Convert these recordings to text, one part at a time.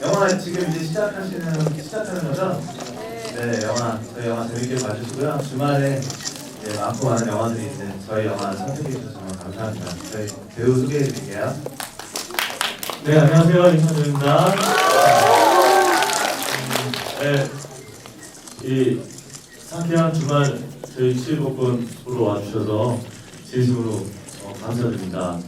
영화 지금 이제 시작하시는 시작하는 거죠? 네, 영화 저희 영화 재밌게 봐주시고요. 주말에 이제 많고 많은 영화들이 있는 저희 영화 선택해 주셔서 정말 감사합니다. 저희 배우 소개해 드릴게요. 네, 안녕하세요. 임찬조입니다. 음, 네, 이 상쾌한 주말 저희 치일복권 보러 와주셔서 진심으로 어, 감사드립니다.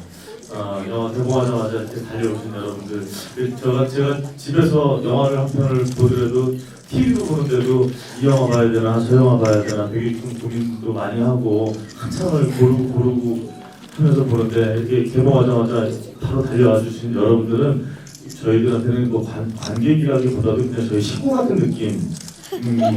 어, 영화 개봉하자마자 이렇게 달려오신 여러분들, 그 제가, 제가 집에서 영화를 한 편을 보더라도 TV도 보는데도 이 영화 봐야 되나 저 영화 봐야 되나 되게 좀 고민도 많이 하고 한참을 고르고 고르고 하면서 보는데 이렇게 개봉하자마자 바로 달려와 주신 여러분들은 저희들한테는 뭐 관, 관객이라기보다도 그냥 저희 식구 같은 느낌인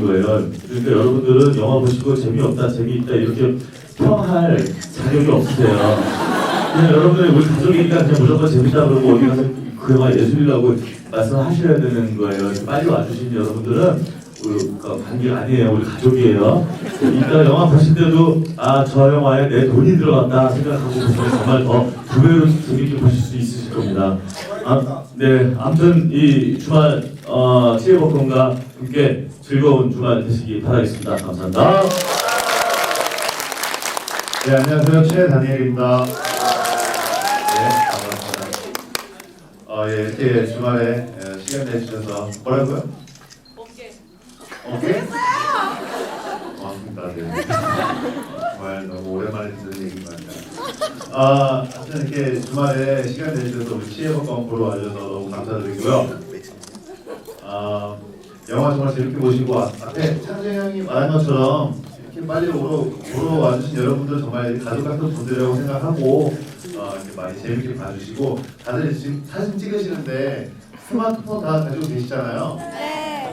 거예요. 그러니까 여러분들은 영화 보시고 재미없다, 재미있다 이렇게 평할 자격이 없으세요. 그냥 여러분들이 우리 가족이니까 그냥 무조건 재밌다 그러고 어디 가서 그 영화 예술이라고 말씀하셔야 되는 거예요. 빨리 와주신 여러분들은 우리 그 관계 아니에요. 우리 가족이에요. 이따 영화 보실 때도 아 저 영화에 내 돈이 들어갔다 생각하고 보시면 정말 더 두 배로 재밌게 보실 수 있으실 겁니다. 아, 네, 아무튼 이 주말 어, 치유 복권과 함께 즐거운 주말 되시기 바라겠습니다. 감사합니다. 네, 안녕하세요. 최다니엘입니다. 어, 예, 이렇게 주말에 예, 시간 내주셔서 뭐라고요? 어깨. 오케이? 고맙습니다. 네. 정말 너무 오랜만에 듣는 같아요. 아, 하여튼 이렇게 주말에 시간 내주셔서 우리 치해복권 보러 와주셔서 너무 감사드리고요. 아, 영화 정말 재밌게 보시고 아- 앞에 창재 형이 말한 것처럼 이렇게 빨리 오러, 보러 와주신 여러분들 정말 가족 같은 분들이라고 생각하고 어, 이렇게 많이 재밌게 봐주시고 다들 지금 사진 찍으시는데 스마트폰 다 가지고 계시잖아요.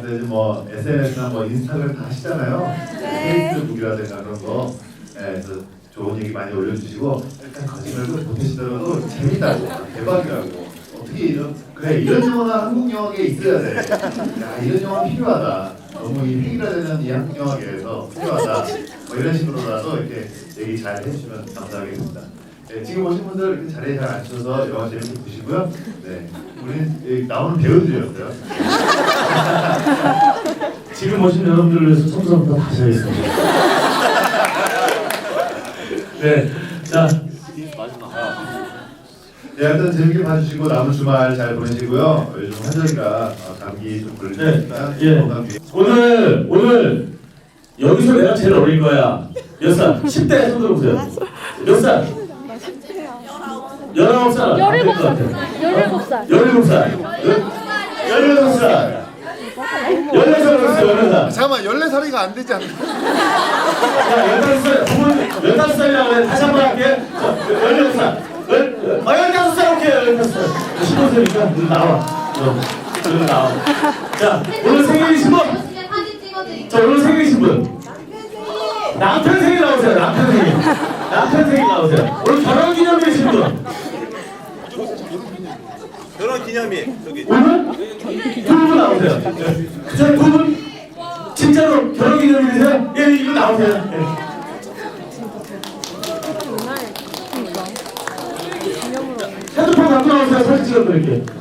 근데 이제 뭐 SNS나 뭐 인스타그램 다 하시잖아요. 페이스북이라든가 그런 거. 예, 그래서 좋은 얘기 많이 올려주시고 약간 거짓말도 못하시더라도 재밌다고 대박이라고 어떻게 이런 그래 이런 영화가 한국 영화계에 있어야 돼. 야 이런 영화 필요하다. 너무 이 획일화되는 이 한국 영화계에서 필요하다. 뭐 이런 식으로라도 이렇게 얘기 잘 해주시면 감사하겠습니다. 네, 지금 오신 분들 이렇게 자리에 잘 앉으셔서 영화 재밌게 보시고요. 네, 우리는 여기 나오는 배우들이었어요. 지금 오신 여러분들을 위해서 청소부터 다시 하겠습니다. 네, 자, 네, 하여튼 재밌게 봐주시고 남은 주말 잘 보내시고요. 요즘 환절기가 어, 감기 좀 걸리니까 네, 예. 건강히 오늘 오늘 여기서 내가 제일 어린 거야. 몇 살? 10대 손 들어 보세요. 몇 살? 19살. 열일곱 살. 열일곱 살. 17살. 17살. 16살. 16살. 잠깐만 14살이가 안 되지 않나? 야, 15살. 두분 15살이라고 그래. 다시 한 번 할게. 자, 16살. 열- 아, 15살 오케이. 15살. 15살이니까 나와. 어, 너 나와. 자, 오늘 생일이신 분. 사진 찍어드릴게요. 자, 오늘 생일이신 분. 남편 생일 나오세요. 남편 생일. 남편 생일 나오세요. 오늘 결혼 기념일이신 분. 기념일 저기 오늘 두분 나오세요. 자, 두 분. 진짜로 결혼 기념일이세요? 예, 이거 나오세요. 예. 핸드폰 갖고 나오세요. 사진 찍어드릴게요.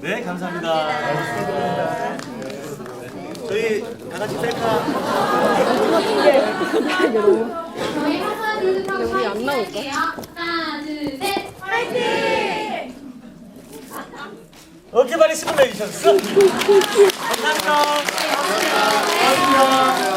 네 감사합니다. 저희 다 같이 셀카 저희 하고 파이팅 할게요. 하나, 둘, 셋. 파이팅! 어깨 발이 10분 내주셨어. 감사합니다. 감사합니다.